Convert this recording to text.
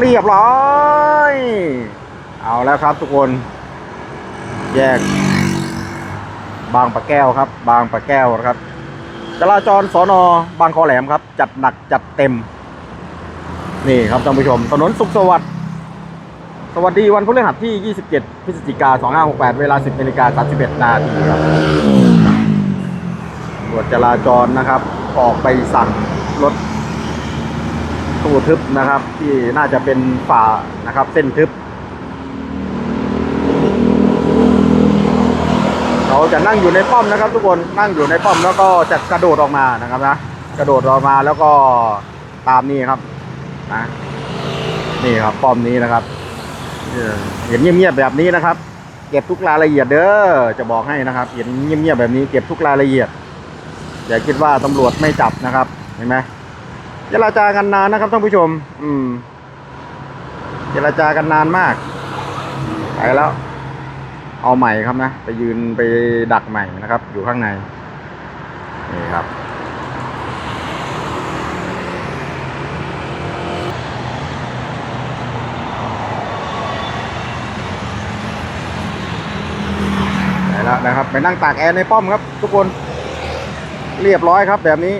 เรียบร้อย เอาแล้วครับทุกคน แยก บางปะแก้วครับ บางปะแก้วนะครับ จราจรสอนอบางคอแหลมครับ จัดหนักจัดเต็ม นี่ครับท่านผู้ชม ถนนสุขสวัสดิ์สวัสดีวันพฤหัสที่ 27 พฤศจิกา 2568 เวลา 10นาฬิกา31 นาทีครับตรวจจราจรนะครับ ออกไปสั่งรถ ตู้ทึบนะครับ ที่น่าจะเป็นฝ่านะครับ เส้นทึบเขาจะนั่งอยู่ในป้อมนะครับ ทุกคนนั่งอยู่ในป้อมแล้วก็จะกระโดดออกมานะครับนะกระโดดออกมาแล้วก็ตามนี่ครับนะนี่ครับป้อมนี้นะครับเห็นเงียบๆแบบนี้นะครับ เก็บทุกรายละเอียดเด้อจะบอกให้นะครับเห็นเงียบๆแบบนี้เก็บทุกรายละเอียดอย่าคิดว่าตำรวจไม่จับนะครับเห็นไหม เจรจากันนานนะครับท่านผู้ชม อืมเจรจากันนานมากไปแล้ว เอาใหม่ครับนะ ไปยืนไปดักใหม่นะครับ อยู่ข้างใน นี่ครับ ไปแล้วนะครับ ไปนั่งตากแอร์ในป้อมครับ ทุกคน เรียบร้อยครับแบบนี้